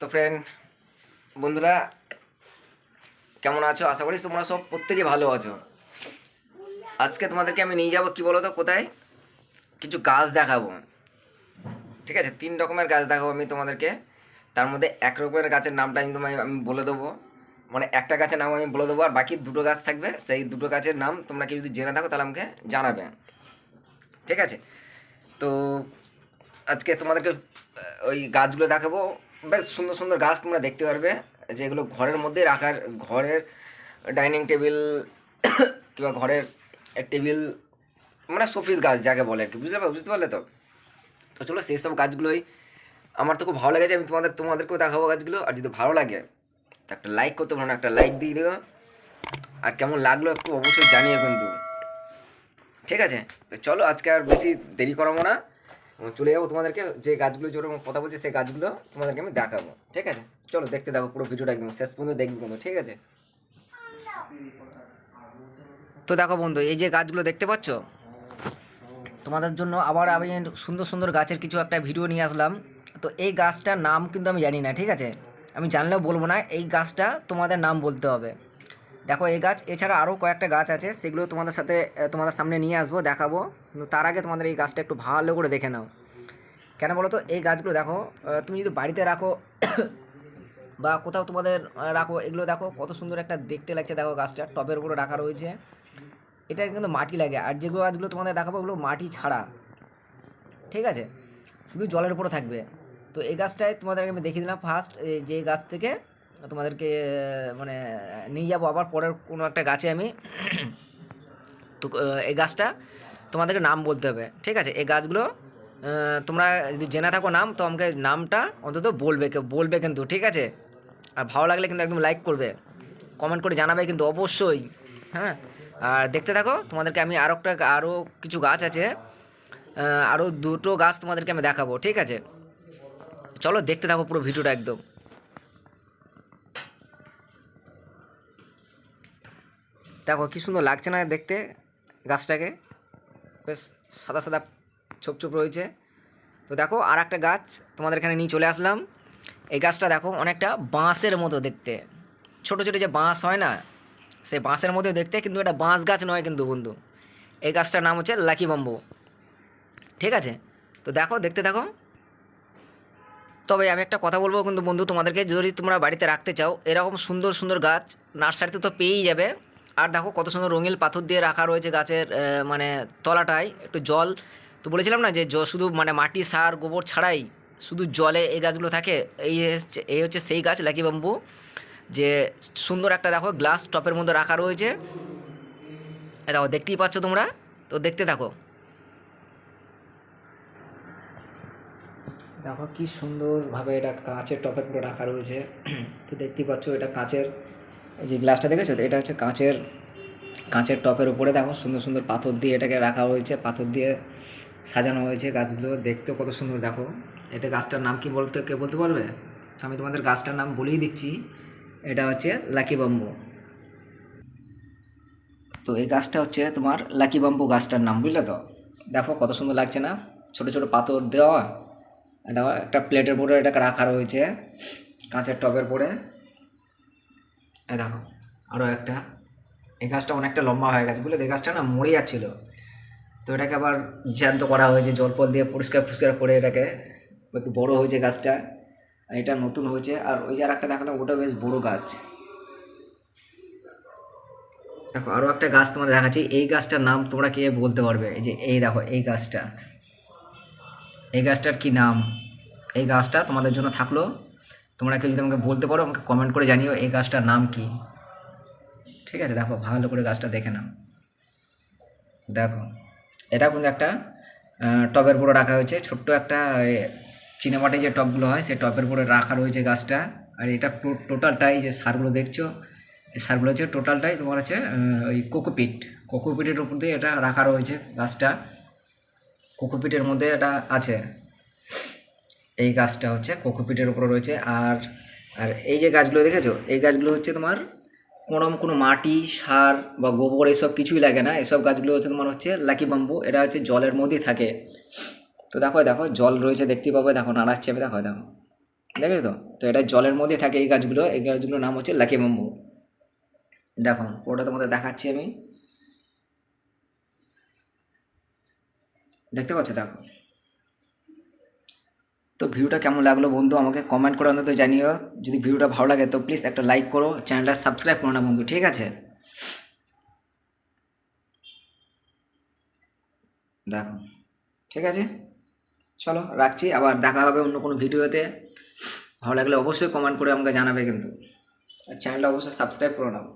তো ফ্রেন্ড বন্ধুরা, কেমন আছো? আশা করি তোমরা সব প্রত্যেকে ভালো আছো। আজকে তোমাদেরকে আমি নিয়ে যাব, কি বলো তো কোথায়? কিছু গাছ দেখাবো। ঠিক আছে? তিন রকমের গাছ দেখাবো আমি তোমাদেরকে। তার মধ্যে এক রকমের গাছের নামটা আমি তোমায়, আমি বলে দেবো। মানে একটা গাছের নাম আমি বলে দেবো, আর বাকি দুটো গাছ থাকবে, সেই দুটো গাছের নাম তোমরা কি যদি জেনে থাকো, তাহলে আমাকে জানাবে। ঠিক আছে? তো আজকে তোমাদেরকে ওই গাছগুলো দেখাবো। বেশ সুন্দর সুন্দর গাছ তোমরা দেখতে পারবে, যেগুলো ঘরের মধ্যে রাখার, ঘরের ডাইনিং টেবিল কিংবা ঘরের টেবিল মানে শোপিস গাছ যাকে বলে আর কি, বুঝতে পারবে বুঝতে পারলে তো? তো চলো সেই সব গাছগুলোই, আমার তো খুব ভালো লেগেছে আমি তোমাদের, তোমাদেরকেও দেখাবো গাছগুলো, আর যদি ভালো লাগে, তো একটা লাইক করতে পারো না, একটা লাইক দিয়ে দিও। আর কেমন লাগল একটু অবশ্যই জানিও কিন্তু। ঠিক আছে? তো চলো আজকে আর বেশি দেরি করাবো না। চলে যাব তোমাদেরকে, যে গাছগুলো যেরকম কথা বলছি, সেই গাছগুলো তোমাদেরকে আমি দেখাবো, ঠিক আছে? চলো দেখতে দেখো পুরো ভিডিওটা একদম শেষ পর্যন্ত দেখব কিন্তু ঠিক আছে? তো দেখো বন্ধু, এই যে গাছগুলো দেখতে পাচ্ছ? তোমাদের জন্য আবার আমি সুন্দর সুন্দর গাছের কিছু একটা ভিডিও নিয়ে আসলাম। তো এই গাছটার নাম কিন্তু আমি জানি না, ঠিক আছে? আমি জানলেও বলব না, এই গাছটা তোমাদের নাম বলতে হবে। দেখো এই গাছ, এছাড়া আরও কয়েকটা গাছ আছে, সেগুলো তোমাদের সাথে তোমাদের সামনে নিয়ে আসব, দেখাবো। কিন্তু তার আগে তোমাদের এই গাছটা একটু ভালো করে দেখে নাও। কেন বলো তো? এই গাছগুলো দেখো তুমি যদি বাড়িতে রাখো, বা কোথাও তোমাদের রাখো, এগুলো দেখো, কত সুন্দর একটা দেখতে লাগছে। দেখো গাছটা, টবের উপরে রাখা রয়েছে। এটা কিন্তু মাটি লাগে, আর যেগুলো গাছগুলো তোমাদের দেখাবো, ওগুলো মাটি ছাড়া। ঠিক আছে? শুধু জলের উপরে থাকবে। তো এই গাছটায় তোমাদেরকে আমি দেখিয়ে দিলাম ফার্স্ট যে গাছ থেকে। তোমাদেরকে মানে নিয়ে যাব। আবার পরের কোনো একটা গাছে আমি তো এই গাছটা তোমাদেরকে নাম বলতে হবে, ঠিক আছে? এই গাছগুলো তোমরা যদি জেনে থাকো নাম, তো আমাকে নামটা অন্তত বলবে বলবে কিন্তু, ঠিক আছে? আর ভালো লাগলে কিন্তু একদম লাইক করবে কমেন্ট করে জানাবে কিন্তু অবশ্যই হ্যাঁ? আর দেখতে থাকো, তোমাদেরকে আমি আরও একটা আরও কিছু গাছ আছে আরও দুটো গাছ তোমাদেরকে আমি দেখাবো, ঠিক আছে? চলো দেখতে থাকো পুরো ভিডিওটা একদম। দেখো কি সুন্দর লাগছে না দেখতে গাছটাকে। বেশ সাদা সাদা ছোপ ছোপ রয়েছে। তো দেখো আর একটা গাছ তোমাদের এখানে নিয়ে চলে আসলাম। এই গাছটা দেখো অনেকটা বাঁশের মতো দেখতে। ছোট ছোট যে বাঁশ হয় না, সেই বাঁশের মতো দেখতে কিন্তু এটা বাঁশ গাছ নয় কিন্তু বন্ধু। এই গাছটার নাম হচ্ছে লাকি বাম্বু। ঠিক আছে? তো দেখো, দেখতে দেখো তবে আমি একটা কথা বলব কিন্তু বন্ধু, তোমাদেরকে যদি তোমরা বাড়িতে রাখতে চাও, এরকম সুন্দর সুন্দর গাছ নার্সারিতে তো পেয়েই যাবে। আর দেখো কত সুন্দর রঙিন পাথর দিয়ে রাখা রয়েছে গাছের মানে তলাটায়, একটু জল। তো বলেছিলাম না যে শুধু মানে মাটি, সার, গোবর ছাড়াই শুধু জলে এই গাছগুলো থাকে। এই হচ্ছে এই হচ্ছে সেই গাছ, লাকি বাম্বু, যে সুন্দর একটা দেখো গ্লাস টপের মধ্যে রাখা রয়েছে। দেখো, দেখতেই পাচ্ছ তোমরা? তো দেখতে থাকো। দেখো কি সুন্দরভাবে এটা কাঁচের টপের পুরো রাখা রয়েছে। তো দেখতেই পাচ্ছ এটা কাঁচের যে গ্লাসটা দেখেছ তো? এটা হচ্ছে কাঁচের কাঁচের টপের উপরে দেখো সুন্দর সুন্দর পাথর দিয়ে এটাকে রাখা হয়েছে, পাথর দিয়ে সাজানো হয়েছে গাছগুলো। দেখতেও কত সুন্দর, দেখো। এটা গাছটার নাম কি বলতে, কে বলতে পারবে? আমি তোমাদের গাছটার নাম বলেই দিচ্ছি। এটা হচ্ছে লাকি বাম্বু। তো এই গাছটা হচ্ছে তোমার লাকি বাম্বু গাছটার নাম, বুঝলে তো? দেখো কত সুন্দর লাগছে না? ছোট ছোট পাথর দেওয়া। দেখো একটা প্লেটের উপরে এটাকে রাখা রয়েছে, কাঁচের টবের পরে এই দেখো আরও একটা। এই গাছটা অনেকটা লম্বা হয়ে গেছে, বুঝলে? এই গাছটা না মরে যাচ্ছিল। তো এটাকে আবার জ্যান্ত করা হয়েছে, জল ফল দিয়ে পরিষ্কার পরিষ্কার করে এটাকে একটু বড় হয়েছে গাছটা। আর এটা নতুন হয়েছে। আর ওই যে আর একটা দেখালাম ওটা বেশ বড় গাছ। দেখো আরও একটা গাছ তোমাদের দেখাচ্ছি। এই গাছটার নাম তোমরা কে বলতে পারবে? এই যে এই দেখো, এই গাছটা। এই গাছটার কি নাম? এই গাছটা তোমাদের জন্য থাকল তোমরা কেউ যদি আমাকে বলতে পারো, আমাকে কমেন্ট করে জানিও এই গাছটার নাম কি। ঠিক আছে, দেখো, ভালো করে গাছটা দেখে নাও। দেখো, এটা কিন্তু একটা টবের উপরে রাখা হয়েছে। ছোট্ট একটা চিনেমাটে যে টবগুলো হয়, সেই টবের উপরে রাখা রয়েছে গাছটা। আর এটা টোটালটাই যে সারগুলো দেখছ, এই সারগুলো হচ্ছে টোটালটাই তোমার হচ্ছে ওই কোকোপিট। কোকোপিটের উপর দিয়ে এটা রাখা রয়েছে গাছটা। কোকোপিটের মধ্যে এটা আছে। এই গাছটা হচ্ছে কোকোপিটের উপরে রয়েছে। আর আর এই যে গাছগুলো দেখেছ? এই গাছগুলো হচ্ছে তোমার কোনো কোনো মাটি, সার বা গোবর এসব কিছুই লাগে না। এসব গাছগুলো হচ্ছে তোমার হচ্ছে লাকি বাম্বু। এটা হচ্ছে জলের মধ্যেই থাকে। তো দেখো দেখো, জল রয়েছে দেখতে পাবে। দেখো, নাড়াচ্ছে আমি দেখো দেখো। দেখেছ তো? তো এটা জলের মধ্যে থাকে এই গাছগুলো। এই গাছগুলোর নাম হচ্ছে লাকি বাম্বু। দেখো, ওটা তোমাদের দেখাচ্ছি আমি। দেখতে পাচ্ছ? দেখো। তো ভিডিওটা কেমন লাগল বন্ধু? আমাকে কমেন্ট করে অন্তত জানিও। যদি ভিডিওটা ভালো লাগে তো প্লিজ একটা লাইক করো। চ্যানেলটা সাবস্ক্রাইব করো না বন্ধু, ঠিক আছে? দেখো, ঠিক আছে? চলো, রাখছি। আবার দেখা হবে অন্য কোনো ভিডিওতে। ভালো লাগলে অবশ্যই কমেন্ট করে আমাকে জানাবে কিন্তু। আর চ্যানেলটা অবশ্যই সাবস্ক্রাইব করে নাও